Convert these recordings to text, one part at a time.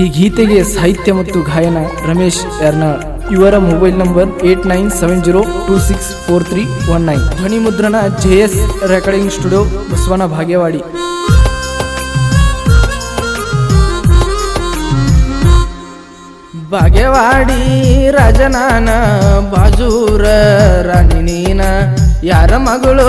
ಈ ಗೀತೆಗೆ ಸಾಹಿತ್ಯ ಮತ್ತು ಗಾಯನ ರಮೇಶ್ ಯರ್ನಾಳ್ ಇವರ mobile number eight nine seven zero two six four three one nine. ಧ್ವನಿ ಮುದ್ರಣ ಜೆ ಎಸ್ ರೆಕಾರ್ಡಿಂಗ್ ಸ್ಟುಡಿಯೋ ಬಸವನ ಭಾಗ್ಯವಾಡಿ. ಭಾಗ್ಯವಾಡಿ ರಾಜನಾನ, ಬಾಜೂರ ರಾಣಿ ನೀನ ಯಾರ ಮಗಳು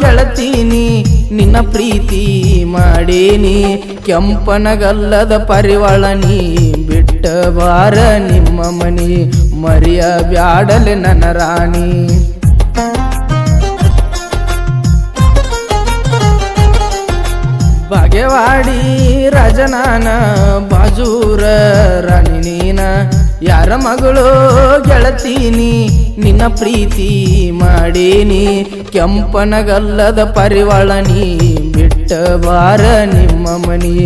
ಗೆಳತೀನಿ ನಿನ್ನ ಪ್ರೀತಿ ಮಾಡೇನಿ. ಕೆಂಪನಗಲ್ಲದ ಪರಿವಾಳ ನೀ ಬಿಟ್ಟ ಬಾರ ನಿಮ್ಮ ಮನಿ. ಮರಿಯ ಬ್ಯಾಡಲೆ ನನ್ನ ರಾಣಿ. ಬಗೆವಾಡಿ ರಾಜನಾನ ಬಾಜೂರ ರಾಣಿ ನೀನ. ಯಾರ ಮಗಳು ಗೆಳತೀನಿ, ನಿನ್ನ ಪ್ರೀತಿ ಮಾಡೀನಿ. ಕೆಂಪನಗಲ್ಲದ ಪರಿವಳನಿ ಬಿಟ್ಟ ಬಾರ ನಿಮ್ಮ ಮನಿ,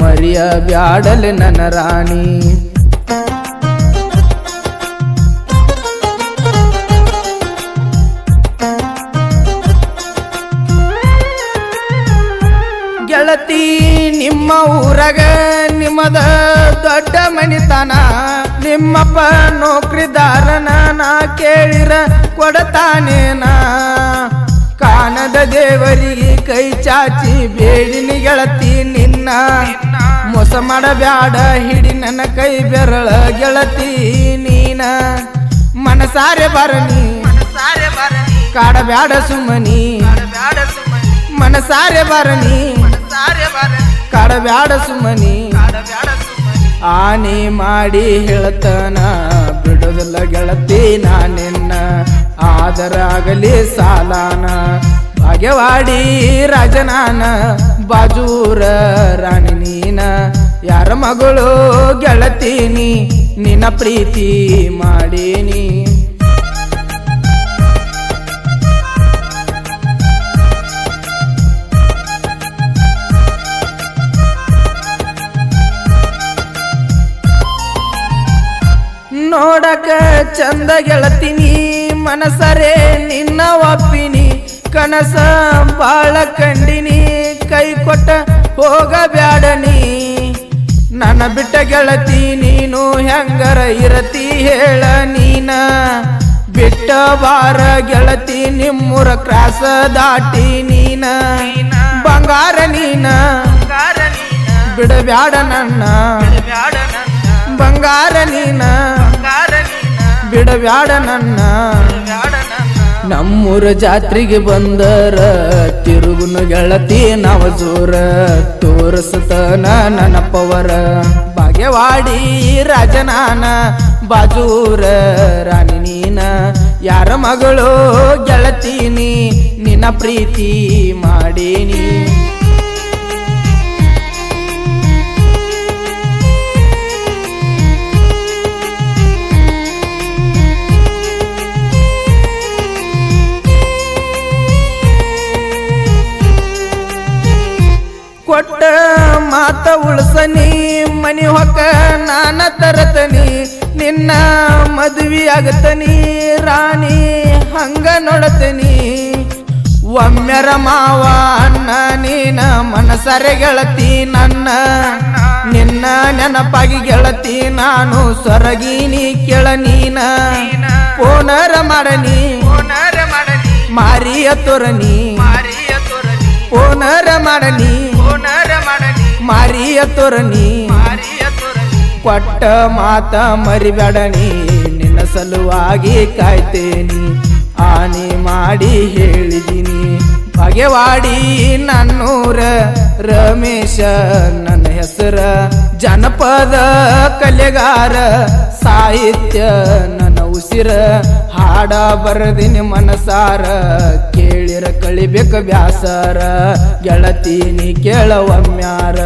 ಮರಿಯ ಬ್ಯಾಡಲೆ ನನ್ನ ರಾಣಿ. ಗೆಳತಿ, ನಿಮ್ಮ ಊರಗ ನಿಮ್ಮದ ದೊಡ್ಡ ಮನಿತನ. ನಿಮ್ಮಪ್ಪ ನೌಕರಿದಾರನ ನಾ ಕೇಳಿರ ಕೊಡತಾನೇನ? ಕಾಣದ ದೇವರಿಗೆ ಕೈ ಚಾಚಿ ಬೇಡಿನಿ ಗೆಳತಿ ನಿನ್ನ. ಮೋಸ ಮಾಡಬ್ಯಾಡ, ಹಿಡಿ ನನ್ನ ಕೈ ಬೆರಳ ಗೆಳತಿ ನೀನ. ಮನಸಾರೆ ಬರನಿ, ಕಾಡಬ್ಯಾಡ ಸುಮನಿ. ಮನಸಾರೆ ಬರನಿ, ಕಾಡಬ್ಯಾಡ ಸುಮ್ಮನಿ ಆನೆ ಮಾಡಿ ಹೇಳ್ತಾನ, ಬಿಡೋದಿಲ್ಲ ಗೆಳತಿ ನಾನಿನ್ನ ಆದರ ಆಗಲಿ ಸಾಲಾನ. ಭಾಗ್ಯವಾಡಿ ರಾಜನಾನ, ಬಾಜೂರ ರಾಣಿ ನೀನ. ಯಾರ ಮಗಳು ಗೆಳತೀನಿ ನಿನ್ನ ಪ್ರೀತಿ ಮಾಡೀನಿ. ನೋಡಕ ಚಂದ ಗೆಳತೀನಿ ಮನಸರೆ ನಿನ್ನ ಒಪ್ಪಿನಿ ಕನಸ ಬಾಳ ಕಂಡಿನಿ ಕೈ ಕೊಟ್ಟ ಹೋಗಬ್ಯಾಡನಿ ನನ್ನ ಬಿಟ್ಟ ಗೆಳತಿ ನೀನು ಹೆಂಗರ ಇರತಿ ಹೇಳ ನೀನ. ಬಿಟ್ಟ ಬಾರ ಗೆಳತಿ ನಿಮ್ಮೂರ ಕ್ರಾಸ ದಾಟಿ ನೀನ. ಬಂಗಾರ ನೀನ ಬಿಡಬ್ಯಾಡ ನನ್ನ. ಬಂಗಾರ ನೀನ. ಬಿಡಬ್ಯಾಡ ನನ್ನ. ನಮ್ಮೂರ ಜಾತ್ರೆಗೆ ಬಂದರ ತಿರುಗುನ ಗೆಳತಿ ನವ ಜೋರ ತೋರಿಸತನ ನನ್ನ ಪವರ ಬಾಗೇವಾಡಿ ರಾಜನಾನ ಬಾಜೂರ ರಾಣಿ ನೀನ. ಯಾರ ಮಗಳು ಗೆಳತೀನಿ ನಿನ್ನ ಪ್ರೀತಿ ಮಾಡೀನಿ. ಉಳ್ಸನಿ ಮನಿ ಹೊಕ್ಕ ನಾನ ತರತನಿ ನಿನ್ನ ಮದುವೆ ಆಗತನಿ ರಾಣಿ ಹಂಗ ನೋಡತನಿ. ಒಮ್ಮೆರ ಮಾವ ಅಣ್ಣ ನೀನ ಮನಸರೆ ಗೆಳತಿ ನನ್ನ. ನಿನ್ನ ನೆನಪಾಗಿ ಗೆಳತಿ ನಾನು ಸೊರಗಿನಿ ಕೆಳ ನೀನ. ಪೋನರ ಮಾಡನಿ ಮಾರಿಯ ತೋರನಿ ಪೋನರ ಮಾಡನಿ. ತೋರನಿ ಕೊಟ್ಟ ಮಾತ ಮರಿಬೇಡನಿ ನಿನ್ನ ಸಲುವಾಗಿ ಕಾಯ್ತೇನಿ. ಆನೆ ಮಾಡಿ ಹೇಳಿದಿನಿ. ಬಗೆವಾಡಿ ನನ್ನೂರ ರಮೇಶ, ನನ್ನ ಹೆಸರ ಜನಪದ ಕಲೆಗಾರ, ಸಾಹಿತ್ಯ ನನ್ನ ಉಸಿರ ಹಾಡ ಬರದಿನ ಮನಸಾರ ಕೇಳಿರ ಕಳಿಬೇಕು ಬ್ಯಾಸರ ಗೆಳತೀನಿ ಕೇಳವಮ್ಯಾರ